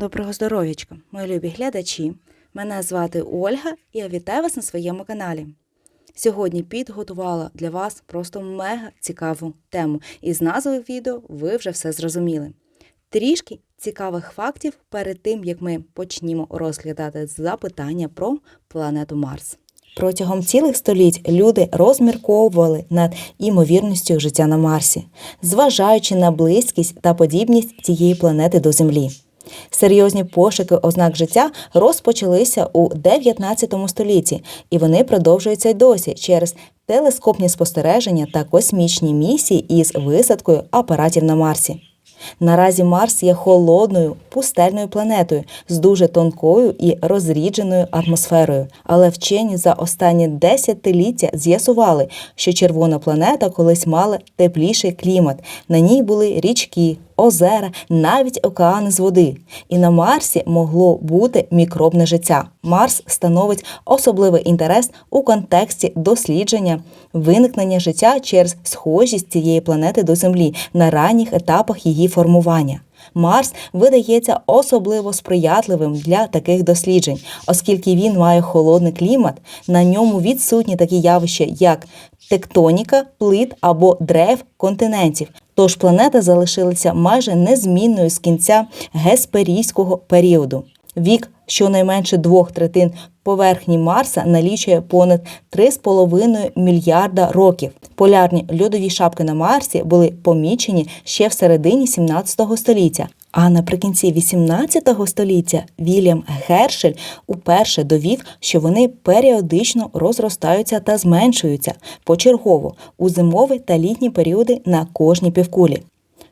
Доброго здоров'ячка, мої любі глядачі. Мене звати Ольга і я вітаю вас на своєму каналі. Сьогодні підготувала для вас просто мега цікаву тему, і з назви відео ви вже все зрозуміли. Трішки цікавих фактів перед тим, як ми почнімо розглядати запитання про планету Марс. Протягом цілих століть люди розмірковували над імовірністю життя на Марсі, зважаючи на близькість та подібність цієї планети до Землі. Серйозні пошуки ознак життя розпочалися у 19 столітті, і вони продовжуються й досі через телескопні спостереження та космічні місії із висадкою апаратів на Марсі. Наразі Марс є холодною, пустельною планетою з дуже тонкою і розрідженою атмосферою. Але вчені за останні десятиліття з'ясували, що червона планета колись мала тепліший клімат. На ній були річки, озера, навіть океани з води. І на Марсі могло бути мікробне життя. Марс становить особливий інтерес у контексті дослідження виникнення життя через схожість цієї планети до Землі на ранніх етапах її формування. Марс видається особливо сприятливим для таких досліджень, оскільки він має холодний клімат, на ньому відсутні такі явища, як тектоніка, плит або древ континентів. Тож планета залишилася майже незмінною з кінця гесперійського періоду. Вік щонайменше двох третин поверхні Марса налічує понад 3,5 мільярда років. Полярні льодові шапки на Марсі були помічені ще в середині 17 століття. А наприкінці 18 століття Вільям Гершель уперше довів, що вони періодично розростаються та зменшуються почергово у зимові та літні періоди на кожній півкулі.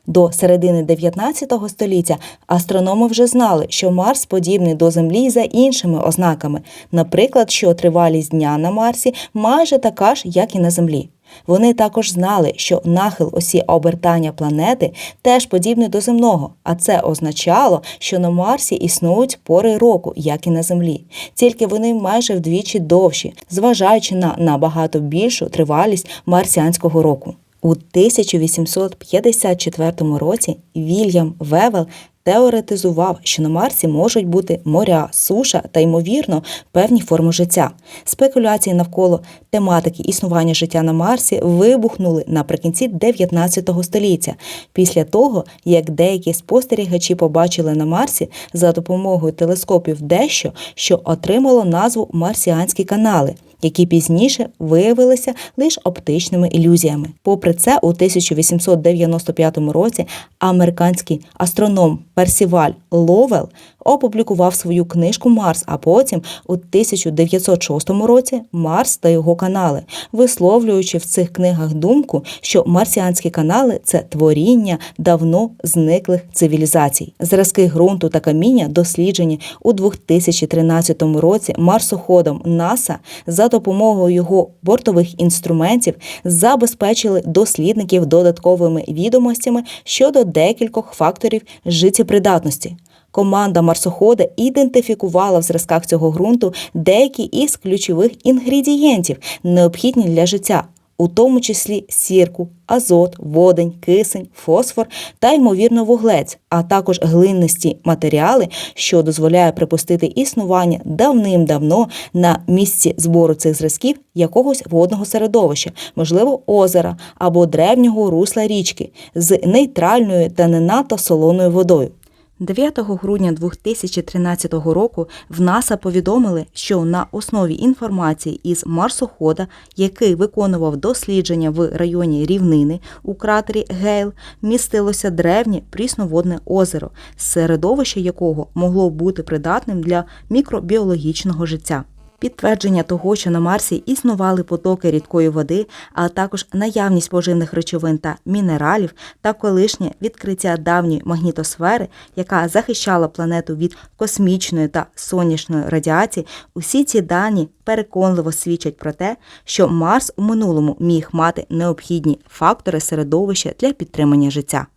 До середини 19 століття астрономи вже знали, що Марс подібний до Землі за іншими ознаками, наприклад, що тривалість дня на Марсі майже така ж, як і на Землі. Вони також знали, що нахил осі обертання планети теж подібний до земного, а це означало, що на Марсі існують пори року, як і на Землі. Тільки вони майже вдвічі довші, зважаючи на набагато більшу тривалість марсіанського року. У 1854 році Вільям Вевел теоретизував, що на Марсі можуть бути моря, суша та, ймовірно, певні форми життя. Спекуляції навколо тематики існування життя на Марсі вибухнули наприкінці 19 століття, після того, як деякі спостерігачі побачили на Марсі за допомогою телескопів дещо, що отримало назву Марсіанські канали які пізніше виявилися лише оптичними ілюзіями. Попри це, у 1895 році американський астроном Персіваль Ловел опублікував свою книжку Марс, а потім у 1906 році Марс та його канали, висловлюючи в цих книгах думку, що марсіанські канали це творіння давно зниклих цивілізацій. Зразки ґрунту та каміння досліджені у 2013 році марсоходом НАСА за допомогою його бортових інструментів забезпечили дослідників додатковими відомостями щодо декількох факторів життєпридатності. Команда марсохода ідентифікувала в зразках цього ґрунту деякі із ключових інгредієнтів, необхідні для життя, у тому числі сірку, азот, водень, кисень, фосфор та ймовірно вуглець, а також глинисті матеріали, що дозволяє припустити існування давним-давно на місці збору цих зразків якогось водного середовища, можливо, озера або древнього русла річки з нейтральною та не надто солоною водою. 9 грудня 2013 року в НАСА повідомили, що на основі інформації із марсохода, який виконував дослідження в районі рівнини у кратері Гейл, містилося древнє прісноводне озеро, середовище якого могло бути придатним для мікробіологічного життя. Підтвердження того, що на Марсі існували потоки рідкої води, а також наявність поживних речовин та мінералів, та колишнє відкриття давньої магнітосфери, яка захищала планету від космічної та сонячної радіації, усі ці дані переконливо свідчать про те, що Марс у минулому міг мати необхідні фактори середовища для підтримання життя.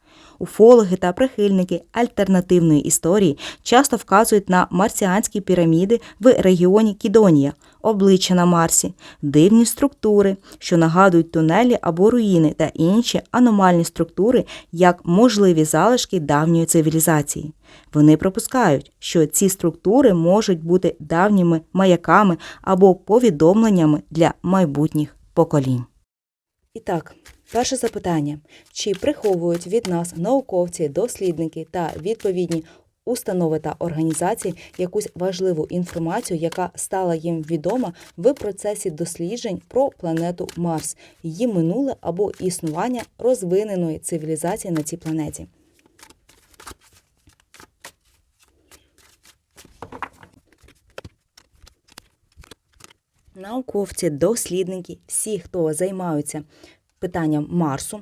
Уфологи та прихильники альтернативної історії часто вказують на марсіанські піраміди в регіоні Кідонія. обличчя на Марсі, дивні структури, що нагадують тунелі або руїни та інші аномальні структури як можливі залишки давньої цивілізації. Вони припускають, що ці структури можуть бути давніми маяками або повідомленнями для майбутніх поколінь. І так, перше запитання: чи приховують від нас науковці, дослідники та відповідні установи та організації якусь важливу інформацію, яка стала їм відома в процесі досліджень про планету Марс, її минуле або існування розвиненої цивілізації на цій планеті? Науковці, дослідники, всі, хто займаються питанням Марсу,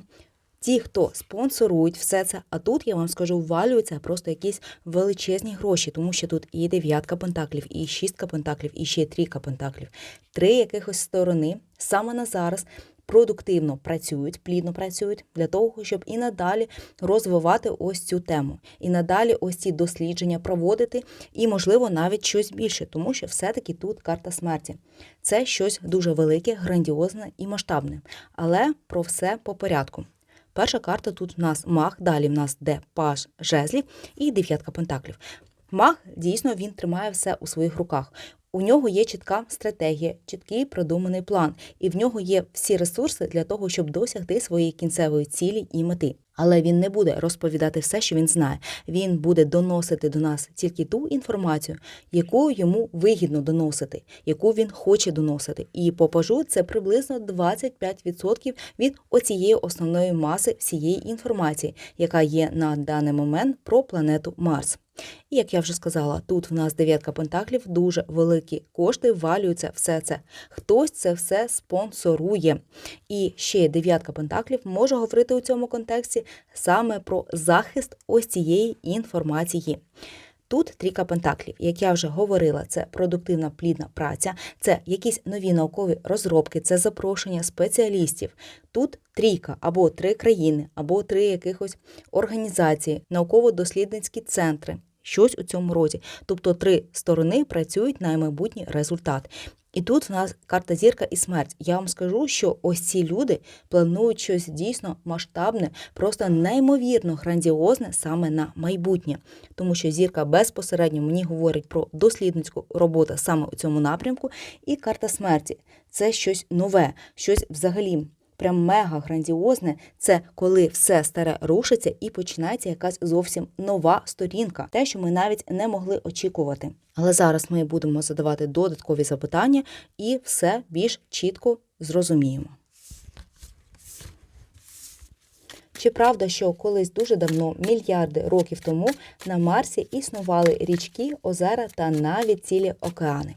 ті, хто спонсорують все це, а тут я вам скажу, валюються просто якісь величезні гроші, тому що тут і дев'ятка пентаклів, і шістка пентаклів, і ще трійка пентаклів. Три якихось сторони саме на зараз продуктивно працюють, плідно працюють для того, щоб і надалі розвивати ось цю тему, і надалі ось ці дослідження проводити, і, можливо, навіть щось більше, тому що все-таки тут карта смерті. Це щось дуже велике, грандіозне і масштабне. Але про все по порядку. Перша карта тут в нас маг, далі в нас де паж жезлів і дев'ятка пентаклів. Маг дійсно він тримає все у своїх руках. У нього є чітка стратегія, чіткий продуманий план, і в нього є всі ресурси для того, щоб досягти своєї кінцевої цілі і мети. Але він не буде розповідати все, що він знає. Він буде доносити до нас тільки ту інформацію, яку йому вигідно доносити, яку він хоче доносити. І по пажу це приблизно 25% від оцієї основної маси всієї інформації, яка є на даний момент про планету Марс. І як я вже сказала, тут в нас дев'ятка пентаклів, дуже великі кошти валюються все це. Хтось це все спонсорує. І ще дев'ятка пентаклів може говорити у цьому контексті саме про захист ось цієї інформації. Тут трійка пентаклів, як я вже говорила, це продуктивна плідна праця, це якісь нові наукові розробки, це запрошення спеціалістів. Тут трійка або три країни, або три якихось організації, науково-дослідницькі центри. Щось у цьому роді. Тобто три сторони працюють на майбутній результат. І тут в нас карта зірка і смерть. Я вам скажу, що ось ці люди планують щось дійсно масштабне, просто неймовірно грандіозне саме на майбутнє, тому що зірка безпосередньо мені говорить про дослідницьку роботу саме у цьому напрямку, і карта смерті це щось нове, щось взагалі. Прям мега грандіозне, це коли все старе рушиться і починається якась зовсім нова сторінка, те, що ми навіть не могли очікувати. Але зараз ми будемо задавати додаткові запитання і все більш чітко зрозуміємо. Чи правда, що колись дуже давно, мільярди років тому, на Марсі існували річки, озера та навіть цілі океани?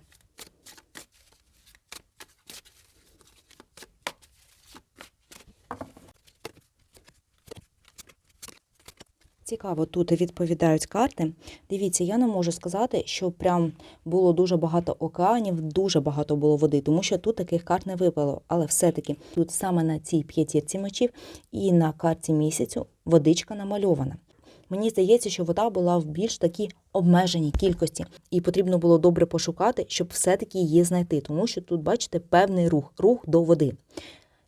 Цікаво, тут відповідають карти. Дивіться, я не можу сказати, що прям було дуже багато океанів, дуже багато було води, тому що тут таких карт не випало. Але все-таки тут саме на цій п'ятірці мечів і на карті місяцю водичка намальована. Мені здається, що вода була в більш такій обмеженій кількості, і потрібно було добре пошукати, щоб все-таки її знайти, тому що тут, бачите, певний рух, рух до води.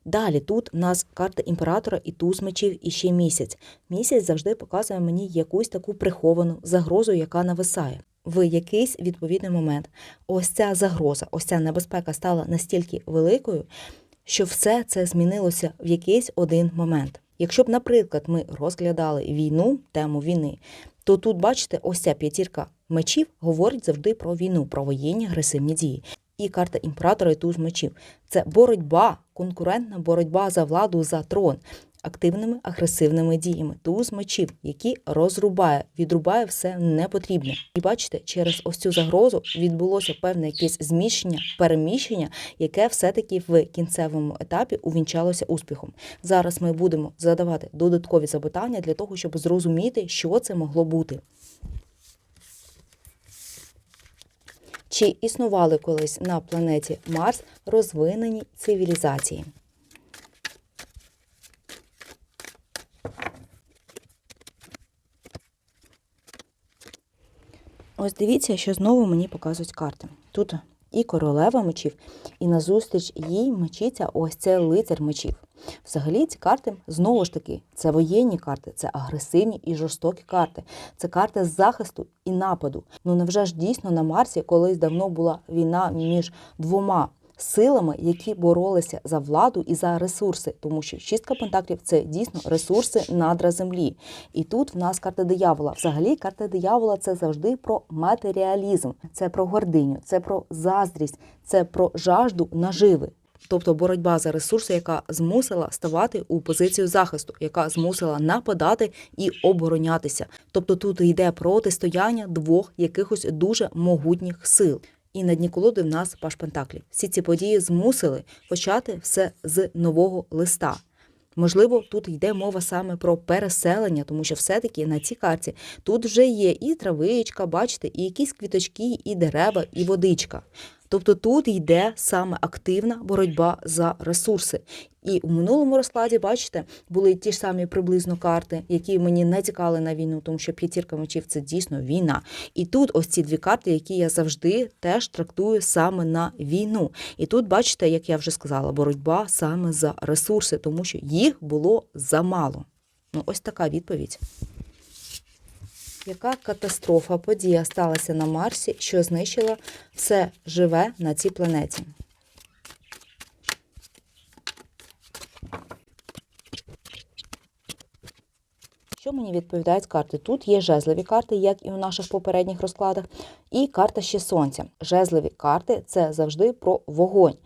Далі тут в нас карта імператора і туз мечів, і ще місяць. Місяць завжди показує мені якусь таку приховану загрозу, яка нависає. В якийсь відповідний момент ось ця загроза, ось ця небезпека стала настільки великою, що все це змінилося в якийсь один момент. Якщо б, наприклад, ми розглядали війну, тему війни, то тут, бачите, ось ця п'ятірка мечів говорить завжди про війну, про воєнні агресивні дії. І карта імператора і туз мечів. Це боротьба, конкурентна боротьба за владу, за трон, активними агресивними діями. Туз мечів, які розрубає, відрубає все непотрібне. І бачите, через ось цю загрозу відбулося певне якесь зміщення, переміщення, яке все-таки в кінцевому етапі увінчалося успіхом. Зараз ми будемо задавати додаткові запитання для того, щоб зрозуміти, що це могло бути. Чи існували колись на планеті Марс розвинені цивілізації? Ось дивіться, що знову мені показують карти. Тут і королева мечів, і назустріч їй мечиться ось це лицар мечів. Взагалі ці карти знову ж таки це воєнні карти, це агресивні і жорстокі карти, це карти захисту і нападу. Ну невже ж дійсно на Марсі колись давно була війна між двома силами, які боролися за владу і за ресурси, тому що шістка пентаклів це дійсно ресурси надра землі. І тут в нас карта диявола. Взагалі, карта диявола це завжди про матеріалізм, це про гординю, це про заздрість, це про жажду наживи. Тобто боротьба за ресурси, яка змусила ставати у позицію захисту, яка змусила нападати і оборонятися. Тобто тут йде протистояння двох якихось дуже могутніх сил. І на дні колоди в нас паш Пентаклів. Всі ці події змусили почати все з нового листа. Можливо, тут йде мова саме про переселення, тому що все-таки на цій карті тут вже є і травичка, бачите, і якісь квіточки, і дерева, і водичка. Тобто тут йде саме активна боротьба за ресурси. І у минулому розкладі, бачите, були ті ж самі приблизно карти, які мені не цікали на війну, тому що п'ятірка мечів це дійсно війна. І тут ось ці дві карти, які я завжди теж трактую саме на війну. І тут, бачите, як я вже сказала, боротьба саме за ресурси, тому що їх було замало. Ну, ось така відповідь. Яка катастрофа подія сталася на Марсі, що знищила все живе на цій планеті? Що мені відповідають карти? Тут є жезлові карти, як і у наших попередніх розкладах, і карта ще сонця. Жезлові карти це завжди про вогонь.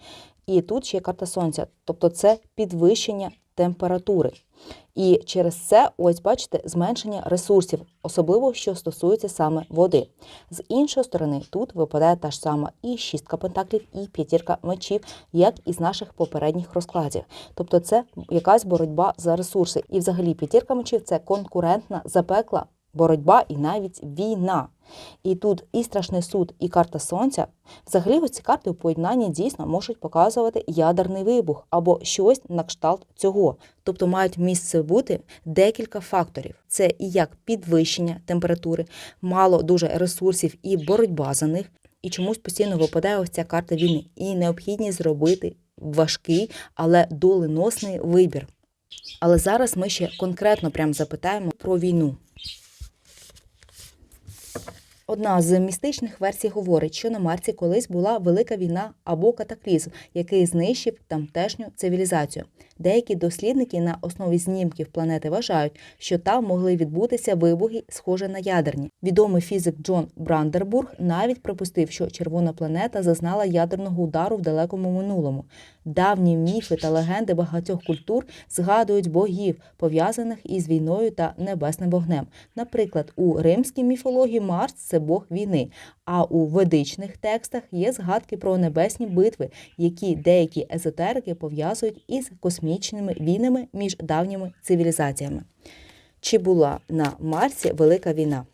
І тут ще карта сонця, тобто це підвищення температури. І через це, ось бачите, зменшення ресурсів, особливо що стосується саме води. З іншої сторони, тут випадає та ж сама і шістка пентаклів, і п'ятірка мечів, як і з наших попередніх розкладів. Тобто, це якась боротьба за ресурси. І взагалі п'ятірка мечів це конкурентна запекла боротьба і навіть війна. І тут і страшний суд, і карта сонця. Взагалі, ось ці карти у поєднанні дійсно можуть показувати ядерний вибух або щось на кшталт цього. Тобто мають місце бути декілька факторів: це і як підвищення температури, мало дуже ресурсів і боротьба за них. І чомусь постійно випадає ось ця карта війни. І необхідність зробити важкий, але доленосний вибір. Але зараз ми ще конкретно прям запитаємо про війну. Одна з містичних версій говорить, що на Марсі колись була велика війна або катаклізм, який знищив тамтешню цивілізацію. Деякі дослідники на основі знімків планети вважають, що там могли відбутися вибухи, схожі на ядерні. Відомий фізик Джон Брандербург навіть припустив, що червона планета зазнала ядерного удару в далекому минулому. Давні міфи та легенди багатьох культур згадують богів, пов'язаних із війною та небесним вогнем. Наприклад, у римській міфології Марс це бог війни, а у ведичних текстах є згадки про небесні битви, які деякі езотерики пов'язують із космічними війнами між давніми цивілізаціями. Чи була на Марсі велика війна?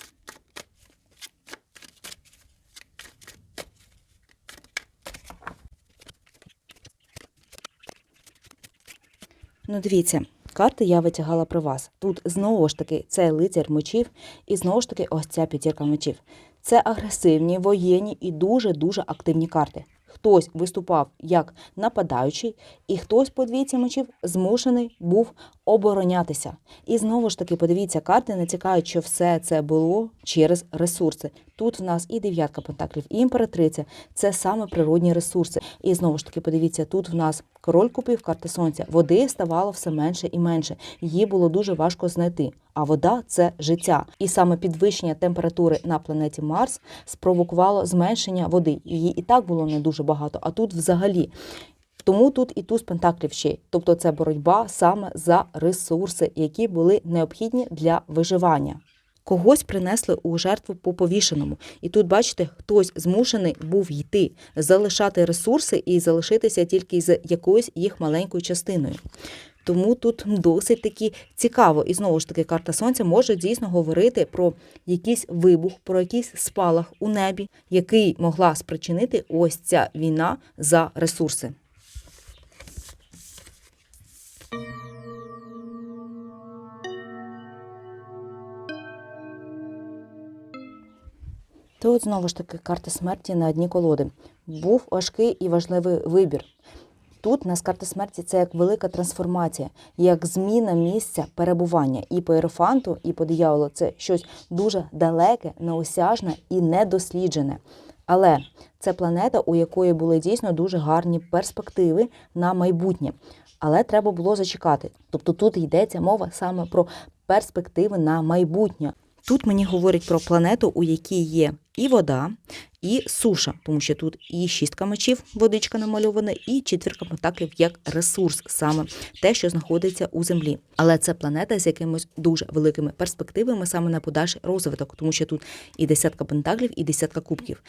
Ну, дивіться, карти я витягала про вас. Тут знову ж таки це лицар мечів, і знову ж таки ось ця п'ятірка мечів. Це агресивні, воєнні і дуже-дуже активні карти. Хтось виступав як нападаючий, і хтось по двійці мечів змушений був оборонятися. І знову ж таки, подивіться, карти натякають, що все це було через ресурси. Тут в нас і дев'ятка пентаклів, і імператриця це саме природні ресурси. І знову ж таки, подивіться, тут в нас король купив карти сонця. Води ставало все менше і менше. Її було дуже важко знайти. А вода це життя. І саме підвищення температури на планеті Марс спровокувало зменшення води. Її і так було не дуже багато, а тут взагалі. Тому тут і туз пентаклів ще, тобто це боротьба саме за ресурси, які були необхідні для виживання. Когось принесли у жертву по повішеному, і тут, бачите, хтось змушений був йти, залишати ресурси і залишитися тільки з якоюсь їх маленькою частиною. Тому тут досить таки цікаво. І знову ж таки, карта сонця може дійсно говорити про якийсь вибух, про якийсь спалах у небі, який могла спричинити ось ця війна за ресурси. Тут знову ж таки карта смерті на одні колоди. Був важкий і важливий вибір. Тут нас карта смерті це як велика трансформація, як зміна місця перебування. І по ерофанту, і по дияволу це щось дуже далеке, неосяжне і недосліджене. Але це планета, у якої були дійсно дуже гарні перспективи на майбутнє. Але треба було зачекати. Тобто тут йдеться мова саме про перспективи на майбутнє. Тут мені говорять про планету, у якій є і вода, і суша, тому що тут і шістка мечів, водичка намальована, і четвірка пентаклів як ресурс, саме те, що знаходиться у землі. Але це планета з якимось дуже великими перспективами саме на подальший розвиток, тому що тут і десятка пентаклів, і десятка кубків.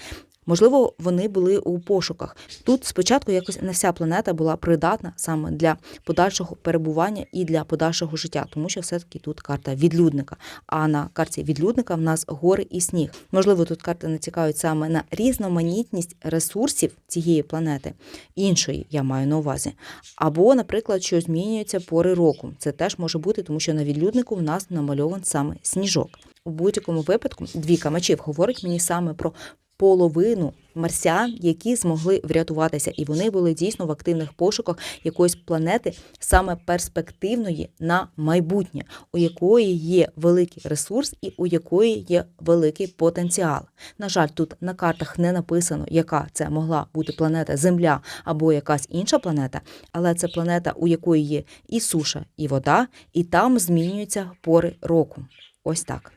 Можливо, вони були у пошуках. Тут спочатку якось не вся планета була придатна саме для подальшого перебування і для подальшого життя, тому що все-таки тут карта відлюдника. А на карті відлюдника в нас гори і сніг. Можливо, тут карти цікавить саме на різноманітність ресурсів цієї планети, іншої я маю на увазі. Або, наприклад, що змінюються пори року. Це теж може бути, тому що на відлюднику в нас намальован саме сніжок. У будь-якому випадку дві камачів говорить мені саме про половину марсіан, які змогли врятуватися, і вони були дійсно в активних пошуках якоїсь планети, саме перспективної на майбутнє, у якої є великий ресурс і у якої є великий потенціал. На жаль, тут на картах не написано, яка це могла бути планета Земля або якась інша планета, але це планета, у якої є і суша, і вода, і там змінюються пори року. Ось так.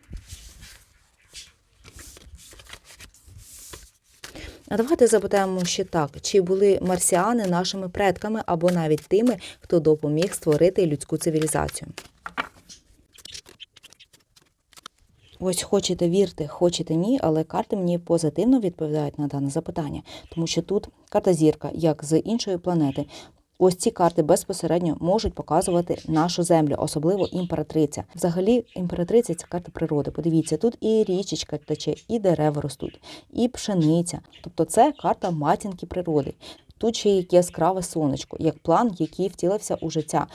А давайте запитаємо ще так: чи були марсіани нашими предками або навіть тими, хто допоміг створити людську цивілізацію? Ось хочете вірте, хочете ні, але карти мені позитивно відповідають на дане запитання, тому що тут карта зірка, як з іншої планети. Ось ці карти безпосередньо можуть показувати нашу землю, особливо імператриця. Взагалі, імператриця це карта природи. Подивіться, тут і річечка тече, і дерева ростуть, і пшениця. Тобто це карта матінки природи. Тут ще є яскраве сонечко, як план, який втілився у життя.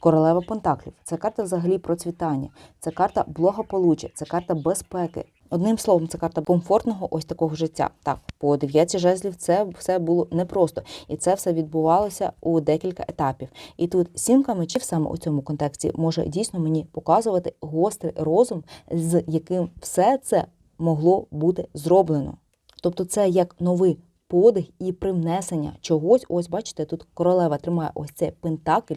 Королева Пентаклів це карта взагалі процвітання, це карта благополуччя, це карта безпеки. Одним словом, це карта комфортного ось такого життя. Так, по дев'ятці жезлів це все було непросто, і це все відбувалося у декілька етапів. І тут сімка мечів саме у цьому контексті може дійсно мені показувати гострий розум, з яким все це могло бути зроблено. Тобто, це як новий подих і привнесення чогось. Ось бачите, тут королева тримає ось цей пентакль,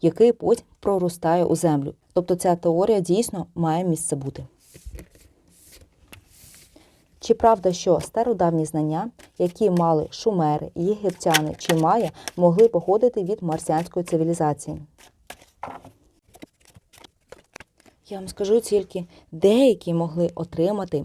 який потім проростає у землю. Тобто ця теорія дійсно має місце бути. Чи правда, що стародавні знання, які мали шумери, єгиптяни чи майя, могли походити від марсіанської цивілізації? Я вам скажу тільки, деякі могли отримати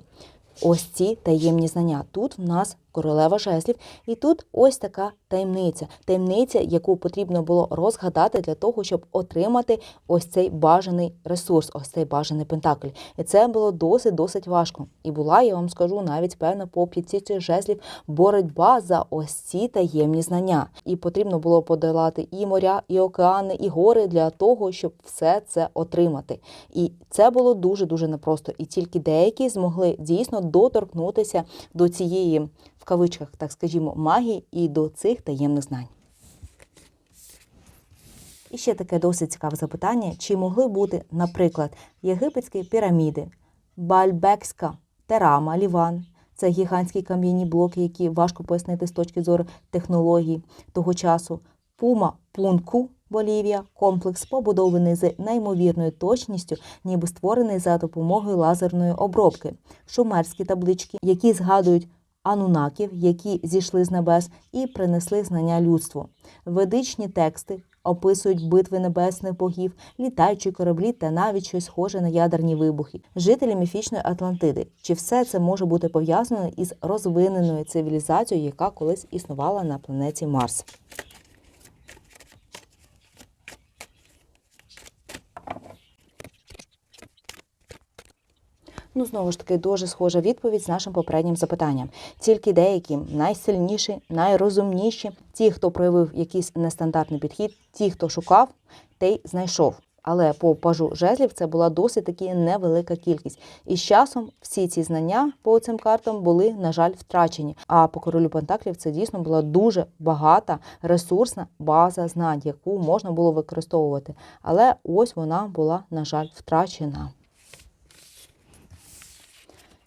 ось ці таємні знання. Тут в нас королева жезлів, і тут ось така таємниця. Таємниця, яку потрібно було розгадати для того, щоб отримати ось цей бажаний ресурс, ось цей бажаний пентакль. І це було досить досить важко. І була, я вам скажу, навіть певно по п'ятці жезлів боротьба за ось ці таємні знання. І потрібно було подолати і моря, і океани, і гори для того, щоб все це отримати. І це було дуже дуже непросто. І тільки деякі змогли дійсно доторкнутися до цієї кавичках, так скажімо, магії і до цих таємних знань. І ще таке досить цікаве запитання: чи могли бути, наприклад, єгипетські піраміди, Бальбекська терама, Ліван? Це гігантські кам'яні блоки, які важко пояснити з точки зору технологій того часу. Пума Пунку, Болівія, комплекс побудований з неймовірною точністю, ніби створений за допомогою лазерної обробки, шумерські таблички, які згадують анунаків, які зійшли з небес і принесли знання людству. Ведичні тексти описують битви небесних богів, літаючі кораблі та навіть щось схоже на ядерні вибухи. Жителі міфічної Атлантиди. Чи все це може бути пов'язано із розвиненою цивілізацією, яка колись існувала на планеті Марс? Ну, знову ж таки, дуже схожа відповідь з нашим попереднім запитанням. Тільки деякі найсильніші, найрозумніші, ті, хто проявив якийсь нестандартний підхід, ті, хто шукав, той знайшов. Але по пажу жезлів це була досить таки невелика кількість. І з часом всі ці знання по цим картам були, на жаль, втрачені. А по королю Пентаклів це дійсно була дуже багата ресурсна база знань, яку можна було використовувати. Але ось вона була, на жаль, втрачена.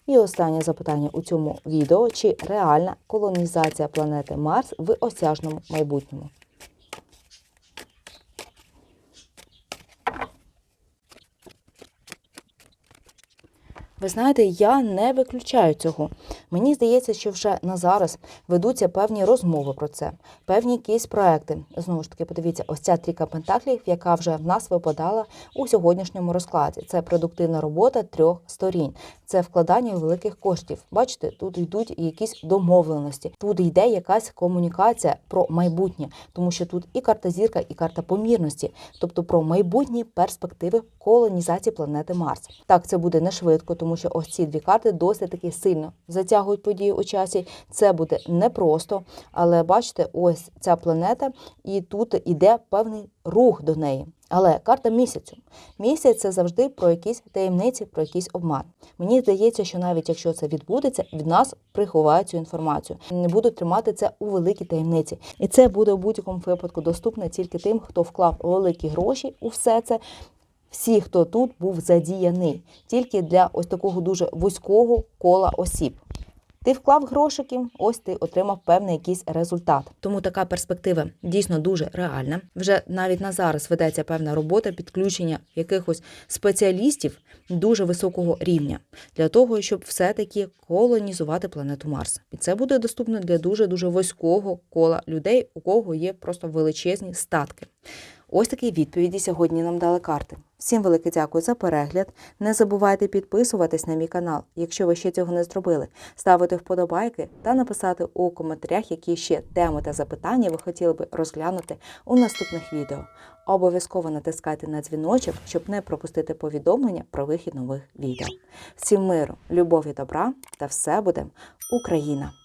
І останнє запитання у цьому відео: чи реальна колонізація планети Марс в осяжному майбутньому? Ви знаєте, я не виключаю цього. Мені здається, що вже на зараз ведуться певні розмови про це, певні якісь проекти. Знову ж таки, подивіться, ось ця трійка пентаклів, яка вже в нас випадала у сьогоднішньому розкладі. Це продуктивна робота трьох сторін, це вкладання великих коштів. Бачите, тут йдуть якісь домовленості, тут йде якась комунікація про майбутнє, тому що тут і карта зірка, і карта помірності, тобто про майбутні перспективи колонізації планети Марс. Так, це буде не швидко, тому що ось ці дві карти досить таки сильно затягують події у часі. Це буде непросто, але бачите, ось ця планета, і тут іде певний рух до неї. Але карта місяцю. Місяць це завжди про якісь таємниці, про якийсь обман. Мені здається, що навіть якщо це відбудеться, від нас приховають цю інформацію. Не будуть тримати це у великій таємниці. І це буде у будь-якому випадку доступне тільки тим, хто вклав великі гроші у все це. Всі, хто тут був задіяний, тільки для ось такого дуже вузького кола осіб. Ти вклав грошики, ось ти отримав певний якийсь результат. Тому така перспектива дійсно дуже реальна. Вже навіть на зараз ведеться певна робота підключення якихось спеціалістів дуже високого рівня для того, щоб все-таки колонізувати планету Марс. І це буде доступно для дуже дуже вузького кола людей, у кого є просто величезні статки. Ось такі відповіді сьогодні нам дали карти. Всім велике дякую за перегляд. Не забувайте підписуватись на мій канал, якщо ви ще цього не зробили, ставити вподобайки та написати у коментарях, які ще теми та запитання ви хотіли би розглянути у наступних відео. Обов'язково натискайте на дзвіночок, щоб не пропустити повідомлення про вихід нових відео. Всім миру, любові, добра та все буде Україна!